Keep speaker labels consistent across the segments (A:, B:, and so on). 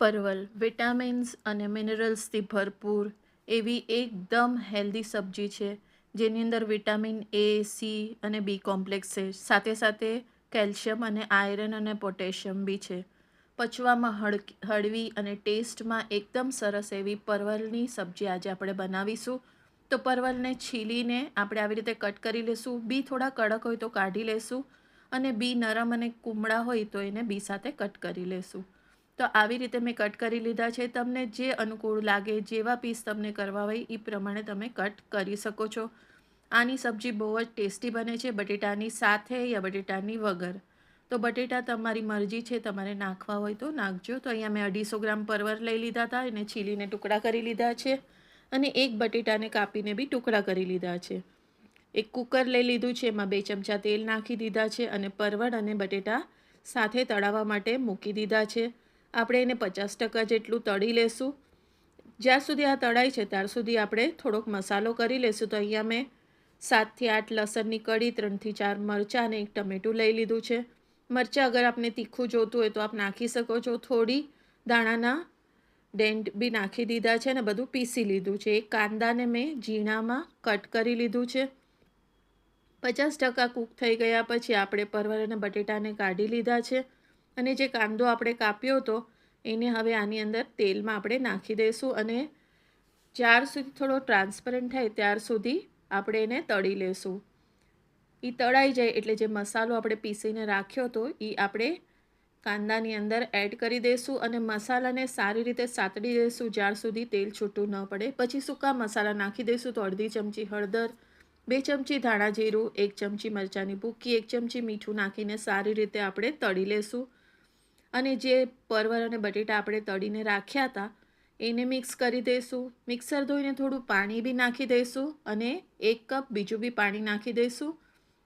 A: પરવલ, vitamins અને મિનરલ્સથી ભરપૂર એવી એકદમ હેલ્ધી સબ્જી છે, જેની અંદર વિટામિન એ, સી અને બી કોમ્પ્લેક્સ છે. સાથે સાથે કેલ્શિયમ અને આયરન અને પોટેશિયમ બી છે. પચવામાં હળ હળવી અને ટેસ્ટમાં એકદમ સરસ એવી પરવલની સબ્જી આજે આપણે બનાવીશું. તો પરવલને છીલીને આપણે આવી રીતે કટ કરી લેશું. બી થોડા કડક હોય તો કાઢી લેશું અને બી નરમ અને કુમળા હોય તો એને બી સાથે કટ કરી લેશું. તો આવી રીતે મેં કટ કરી લીધા છે. તમને જે અનુકૂળ લાગે, જેવા પીસ તમને કરવા હોય એ પ્રમાણે તમે કટ કરી શકો છો. આની સબ્જી બહુ જ ટેસ્ટી બને છે, બટેટાની સાથે યા બટેટાની વગર. તો બટેટા તમારી મરજી છે, તમારે નાખવા હોય તો નાખજો. તો અહીંયા મેં અઢીસો ગ્રામ પરવર લઈ લીધા હતા, એને છીલીને ટુકડા કરી લીધા છે. અને એક બટેટાને કાપીને બી ટુકડા કરી લીધા છે. એક કુકર લઈ લીધું છે, એમાં બે ચમચા તેલ નાખી દીધા છે અને પરવળ અને બટેટા સાથે તળાવવા માટે મૂકી દીધા છે. આપણે એને પચાસ ટકા જેટલું તળી લેશું. જ્યાં સુધી આ તળાય છે, ત્યાર સુધી આપણે થોડોક મસાલો કરી લેશું. તો અહીંયા મેં સાતથી આઠ લસણની કડી ત્રણથી ચાર મરચાં અને એક ટમેટું લઈ લીધું છે. મરચાં અગર આપને તીખું જોતું હોય તો આપ નાખી શકો છો. થોડી દાણાના ડેન્ટ બી નાખી દીધા છે અને બધું પીસી લીધું છે. એક કાંદાને મેં ઝીણામાં કટ કરી લીધું છે. પચાસ ટકા કૂક થઈ ગયા પછી આપણે પરવર અને બટેટાને કાઢી લીધા છે. અને જે કાંદો આપણે કાપ્યો હતો, એને હવે આની અંદર તેલમાં આપણે નાખી દઈશું અને જ્યાર સુધી થોડો ટ્રાન્સપરન્ટ થાય ત્યાર સુધી આપણે એને તળી લેશું. એ તળાઈ જાય એટલે જે મસાલો આપણે પીસીને રાખ્યો હતો એ આપણે કાંદાની અંદર એડ કરી દઈશું અને મસાલાને સારી રીતે સાતડી દઈશું જ્યાર સુધી તેલ છૂટું ન પડે. પછી સૂકા મસાલા નાખી દઈશું તો અડધી ચમચી હળદર, બે ચમચી ધાણા જીરું, એક ચમચી મરચાંની ભૂકી, એક ચમચી મીઠું નાખીને સારી રીતે આપણે તળી લેશું. અને જે પરવર અને બટેટા આપણે તળીને રાખ્યા હતા, એને મિક્સ કરી દઈશું. મિક્સર ધોઈને થોડું પાણી બી નાખી દઈશું અને એક કપ બીજું બી પાણી નાખી દઈશું.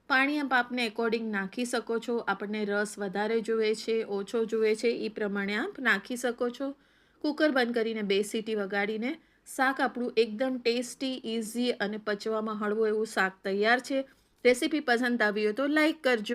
A: પાણી આપ આપને એકોર્ડિંગ નાખી શકો છો. આપણને રસ વધારે જોઈએ છે, ઓછો જુએ છે એ પ્રમાણે આપ નાખી શકો છો. કુકર બંધ કરીને બે સીટી વગાડીને શાક આપણું એકદમ ટેસ્ટી ઇઝી અને પચવામાં હળવું એવું શાક તૈયાર છે. રેસીપી પસંદ આવી હોય તો લાઈક કરજો.